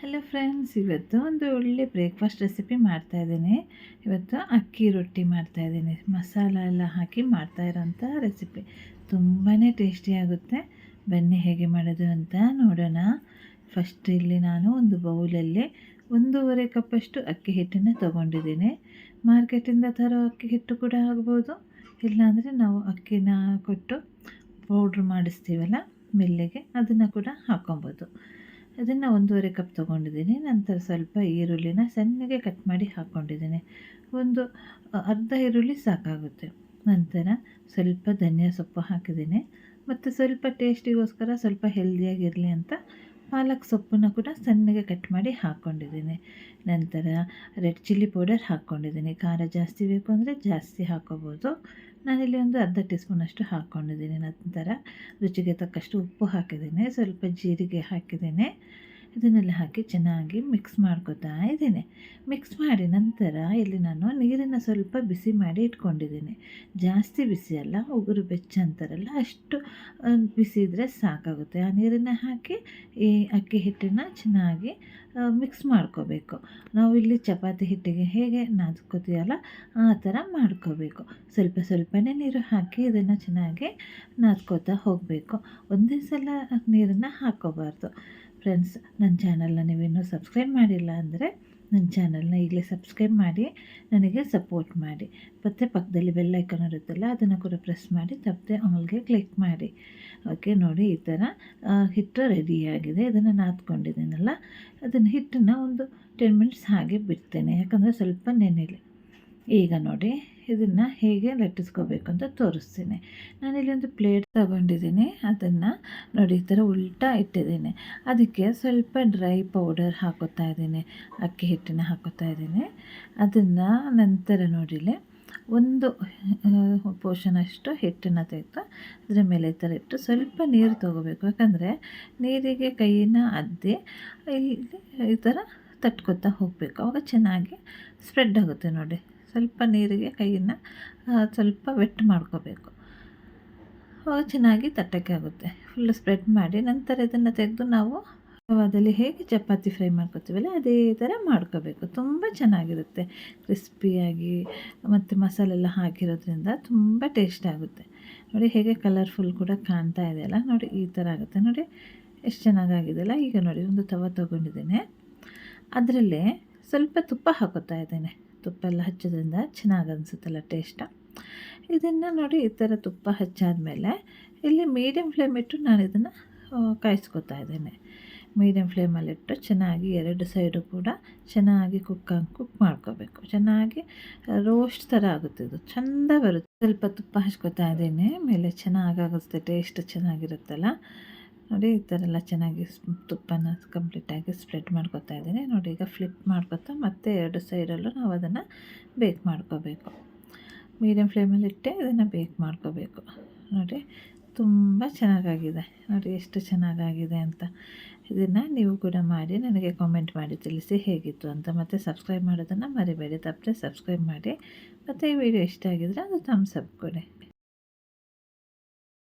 Hello friends ಇವತ್ತು ಒಂದು ಒಳ್ಳೆ ಬ್ರೇಕ್ಫಾಸ್ಟ್ ರೆಸಿಪಿ ಮಾಡ್ತಾಯಿದ್ದೀನಿ ಇವತ್ತು ಅಕ್ಕಿ ರೊಟ್ಟಿ ಮಾಡ್ತಾಯಿದ್ದೀನಿ ಮಸಾಲ ಎಲ್ಲ ಹಾಕಿ ಮಾಡ್ತಾ ಇರೋಂಥ ರೆಸಿಪಿ ತುಂಬಾ ಟೇಸ್ಟಿಯಾಗುತ್ತೆ ಬನ್ನಿ ಹೇಗೆ ಮಾಡೋದು ಅಂತ ನೋಡೋಣ. ಫಸ್ಟ್ ಇಲ್ಲಿ ನಾನು ಒಂದು ಬೌಲಲ್ಲಿ ಒಂದೂವರೆ ಕಪ್ಪಷ್ಟು ಅಕ್ಕಿ ಹಿಟ್ಟನ್ನು ತೊಗೊಂಡಿದ್ದೀನಿ. ಮಾರ್ಕೆಟಿಂದ ತರೋ ಅಕ್ಕಿ ಹಿಟ್ಟು ಕೂಡ ಆಗ್ಬೋದು. ಇಲ್ಲಾಂದರೆ ನಾವು ಅಕ್ಕಿನ ಕೊಟ್ಟು ಪೌಡ್ರ್ ಮಾಡಿಸ್ತೀವಲ್ಲ, ಮಿಲ್ಲಿಗೆ ಅದನ್ನು ಕೂಡ ಹಾಕ್ಕೊಬೋದು ಅದನ್ನು ಒಂದೂವರೆ ಕಪ್ ತೊಗೊಂಡಿದ್ದೀನಿ. ನಂತರ ಸ್ವಲ್ಪ ಈರುಳ್ಳಿನ ಸಣ್ಣಗೆ ಕಟ್ ಮಾಡಿ ಹಾಕ್ಕೊಂಡಿದ್ದೀನಿ ಒಂದು ಅರ್ಧ ಈರುಳ್ಳಿ ಸಾಕಾಗುತ್ತೆ. ನಂತರ ಸ್ವಲ್ಪ ಧನಿಯಾ ಸೊಪ್ಪು ಹಾಕಿದ್ದೀನಿ. ಮತ್ತು ಸ್ವಲ್ಪ ಟೇಸ್ಟಿಗೋಸ್ಕರ ಸ್ವಲ್ಪ ಹೆಲ್ದಿಯಾಗಿರಲಿ ಅಂತ ಪಾಲಕ್ ಸೊಪ್ಪನ್ನು ಕೂಡ ಸಣ್ಣಗೆ ಕಟ್ ಮಾಡಿ ಹಾಕ್ಕೊಂಡಿದ್ದೀನಿ ನಂತರ ರೆಡ್ ಚಿಲ್ಲಿ ಪೌಡರ್ ಹಾಕ್ಕೊಂಡಿದ್ದೀನಿ ಖಾರ ಜಾಸ್ತಿ ಬೇಕು ಅಂದರೆ ಜಾಸ್ತಿ ಹಾಕೋಬೋದು. ನಾನಿಲ್ಲಿ ಒಂದು ಅರ್ಧ ಟೀ ಸ್ಪೂನಷ್ಟು ಹಾಕ್ಕೊಂಡಿದ್ದೀನಿ ನಂತರ ರುಚಿಗೆ ತಕ್ಕಷ್ಟು ಉಪ್ಪು ಹಾಕಿದ್ದೀನಿ. ಸ್ವಲ್ಪ ಜೀರಿಗೆ ಹಾಕಿದ್ದೀನಿ. ಇದನ್ನೆಲ್ಲ ಹಾಕಿ ಚೆನ್ನಾಗಿ ಮಿಕ್ಸ್ ಮಾಡ್ಕೋತಾ ಇದ್ದೀನಿ. ಮಿಕ್ಸ್ ಮಾಡಿ ನಂತರ ಇಲ್ಲಿ ನಾನು ನೀರನ್ನು ಸ್ವಲ್ಪ ಬಿಸಿ ಮಾಡಿ ಇಟ್ಕೊಂಡಿದ್ದೀನಿ. ಜಾಸ್ತಿ ಬಿಸಿ ಅಲ್ಲ, ಉಗುರು ಬೆಚ್ಚ ಅಂತಾರಲ್ಲ, ಅಷ್ಟು ಬಿಸಿ ಇದ್ದರೆ ಸಾಕಾಗುತ್ತೆ. ಆ ನೀರನ್ನು ಹಾಕಿ ಈ ಅಕ್ಕಿ ಹಿಟ್ಟನ್ನು ಚೆನ್ನಾಗಿ ಮಿಕ್ಸ್ ಮಾಡ್ಕೋಬೇಕು. ನಾವು ಇಲ್ಲಿ ಚಪಾತಿ ಹಿಟ್ಟಿಗೆ ಹೇಗೆ ನಾದ್ಕೋತೀವಲ್ಲ, ಆ ಥರ ಮಾಡ್ಕೋಬೇಕು. ಸ್ವಲ್ಪ ಸ್ವಲ್ಪನೇ ನೀರು ಹಾಕಿ ಇದನ್ನು ಚೆನ್ನಾಗಿ ನಾದ್ಕೋತಾ ಹೋಗಬೇಕು. ಒಂದೇ ಸಲ ನೀರನ್ನು ಹಾಕ್ಕೋಬಾರ್ದು. ಫ್ರೆಂಡ್ಸ್, ನನ್ನ ಚಾನಲ್ನ ನೀವಿನ್ನೂ ಸಬ್ಸ್ಕ್ರೈಬ್ ಮಾಡಿಲ್ಲ ಅಂದರೆ ನನ್ನ ಚಾನಲ್ನ ಈಗಲೇ ಸಬ್ಸ್ಕ್ರೈಬ್ ಮಾಡಿ, ನನಗೆ ಸಪೋರ್ಟ್ ಮಾಡಿ. ಮತ್ತು ಪಕ್ಕದಲ್ಲಿ ಬೆಲ್ಲೈಕನ್ ಇರುತ್ತಲ್ಲ, ಅದನ್ನು ಕೂಡ ಪ್ರೆಸ್ ಮಾಡಿ, ತಪ್ಪದೆ ಆಲ್ಗೆ ಕ್ಲಿಕ್ ಮಾಡಿ. ಓಕೆ, ನೋಡಿ, ಈ ಥರ ಹಿಟ್ಟು ರೆಡಿಯಾಗಿದೆ ಇದನ್ನು ನಾದ್ಕೊಂಡಿದ್ದೀನಲ್ಲ ಅದನ್ನು ಹಿಟ್ಟನ್ನು ಒಂದು ಟೆನ್ ಮಿನಿಟ್ಸ್ ಹಾಗೆ ಬಿಡ್ತೇನೆ. ಯಾಕಂದರೆ ಸ್ವಲ್ಪ ನೆನೆಲಿ ಈಗ ನೋಡಿ ಇದನ್ನು ಹೇಗೆ ಲಟ್ಟಿಸ್ಕೋಬೇಕು ಅಂತ ತೋರಿಸ್ತೀನಿ. ನಾನಿಲ್ಲಿ ಒಂದು ಪ್ಲೇಟ್ ತಗೊಂಡಿದ್ದೀನಿ. ಅದನ್ನು ನೋಡಿ, ಈ ಥರ ಉಲ್ಟಾ ಇಟ್ಟಿದ್ದೀನಿ. ಅದಕ್ಕೆ ಸ್ವಲ್ಪ ಡ್ರೈ ಪೌಡರ್ ಹಾಕೋತಾ ಇದ್ದೀನಿ. ಅಕ್ಕಿ ಹಿಟ್ಟನ್ನು ಹಾಕೋತಾ ಇದ್ದೀನಿ. ಅದನ್ನು ನಂತರ ನೋಡಿಲಿ ಒಂದು ಪೋರ್ಷನಷ್ಟು ಹಿಟ್ಟನ್ನು ತೆಗೆದು ಅದರ ಮೇಲೆ ಈ ಥರ ಇಟ್ಟು ಸ್ವಲ್ಪ ನೀರು ತೊಗೋಬೇಕು. ಯಾಕಂದರೆ ನೀರಿಗೆ ಕೈಯನ್ನ ಅದ್ದಿ ಇಲ್ಲಿ ಈ ಥರ ತಟ್ಕೊತಾ ಹೋಗಬೇಕು. ಆವಾಗ ಚೆನ್ನಾಗಿ ಸ್ಪ್ರೆಡ್ ಆಗುತ್ತೆ ನೋಡಿ. ಸ್ವಲ್ಪ ನೀರಿಗೆ ಕೈಯನ್ನು ಸ್ವಲ್ಪ ವೆಟ್ ಮಾಡ್ಕೋಬೇಕು. ಅವಾಗ ಚೆನ್ನಾಗಿ ತಟ್ಟಕ್ಕೆ ಆಗುತ್ತೆ. ಫುಲ್ ಸ್ಪ್ರೆಡ್ ಮಾಡಿ ನಂತರ ಇದನ್ನು ತೆಗೆದು ನಾವು ಅದರಲ್ಲಿ ಹೇಗೆ ಚಪಾತಿ ಫ್ರೈ ಮಾಡ್ಕೋತೀವಲ್ಲ ಅದೇ ಥರ ಮಾಡ್ಕೋಬೇಕು. ತುಂಬ ಚೆನ್ನಾಗಿರುತ್ತೆ. ಕ್ರಿಸ್ಪಿಯಾಗಿ ಮತ್ತು ಮಸಾಲೆಲ್ಲ ಹಾಕಿರೋದ್ರಿಂದ ತುಂಬ ಟೇಸ್ಟ್ ಆಗುತ್ತೆ. ನೋಡಿ ಹೇಗೆ ಕಲರ್ಫುಲ್ ಕೂಡ ಕಾಣ್ತಾ ಇದೆ ಅಲ್ಲ, ನೋಡಿ ಈ ಥರ ಆಗುತ್ತೆ. ನೋಡಿ ಎಷ್ಟು ಚೆನ್ನಾಗಾಗಿದೆಯಲ್ಲ ಈಗ ನೋಡಿ ಒಂದು ತವ ತೊಗೊಂಡಿದ್ದೇನೆ. ಅದರಲ್ಲೇ ಸ್ವಲ್ಪ ತುಪ್ಪ ಹಾಕೋತಾ ಇದ್ದೇನೆ. ತುಪ್ಪ ಎಲ್ಲ ಹಚ್ಚೋದ್ರಿಂದ ಚೆನ್ನಾಗಿ ಅನಿಸುತ್ತಲ್ಲ ಟೇಸ್ಟ ಇದನ್ನು ನೋಡಿ ಈ ಥರ ತುಪ್ಪ ಹಚ್ಚಾದಮೇಲೆ ಇಲ್ಲಿ ಮೀಡಿಯಮ್ ಫ್ಲೇಮ್ ಇಟ್ಟು ನಾನು ಇದನ್ನು ಕಾಯಿಸ್ಕೊತಾ ಇದ್ದೇನೆ. ಮೀಡಿಯಮ್ ಫ್ಲೇಮಲ್ಲಿಟ್ಟು ಚೆನ್ನಾಗಿ ಎರಡು ಸೈಡು ಕೂಡ ಚೆನ್ನಾಗಿ ಕುಕ್ ಕುಕ್ ಮಾಡ್ಕೋಬೇಕು. ಚೆನ್ನಾಗಿ ರೋಸ್ಟ್ ಥರ ಆಗುತ್ತೆ ಇದು. ಚೆಂದ ಬರುತ್ತೆ. ಸ್ವಲ್ಪ ತುಪ್ಪ ಹಚ್ಕೋತಾ ಇದ್ದೇನೆ. ಮೇಲೆ ಚೆನ್ನಾಗಾಗುತ್ತೆ ಟೇಸ್ಟ್ ಚೆನ್ನಾಗಿರುತ್ತಲ್ಲ. ನೋಡಿ, ಈ ಥರ ಎಲ್ಲ ಚೆನ್ನಾಗಿ ತುಪ್ಪನ ಕಂಪ್ಲೀಟಾಗಿ ಸ್ಪ್ರೆಡ್ ಮಾಡ್ಕೊತಾ ಇದ್ದೀನಿ. ನೋಡಿ, ಈಗ ಫ್ಲಿಪ್ ಮಾಡ್ಕೊತಾ, ಮತ್ತೆ ಎರಡು ಸೈಡಲ್ಲೂ ನಾವು ಅದನ್ನು ಬೇಕ್ ಮಾಡ್ಕೋಬೇಕು. ಮೀಡಿಯಮ್ ಫ್ಲೇಮಲ್ಲಿ ಇಟ್ಟೆ, ಇದನ್ನು ಬೇಕ್ ಮಾಡ್ಕೋಬೇಕು. ನೋಡಿ, ತುಂಬ ಚೆನ್ನಾಗಾಗಿದೆ. ನೋಡಿ, ಎಷ್ಟು ಚೆನ್ನಾಗಾಗಿದೆ ಅಂತ. ಇದನ್ನು ನೀವು ಕೂಡ ಮಾಡಿ, ನನಗೆ ಕಾಮೆಂಟ್ ಮಾಡಿ, ತಿಳಿಸಿ ಹೇಗಿತ್ತು ಅಂತ. ಮತ್ತು ಸಬ್ಸ್ಕ್ರೈಬ್ ಮಾಡೋದನ್ನು ಮರಿಬೇಡಿ. ತಪ್ಪದೆ ಸಬ್ಸ್ಕ್ರೈಬ್ ಮಾಡಿ. ಮತ್ತು ಈ ವಿಡಿಯೋ ಇಷ್ಟ ಆಗಿದ್ರೆ ಅದು ಥಮ್ಸ್ ಅಪ್ ಕೊಡಿ.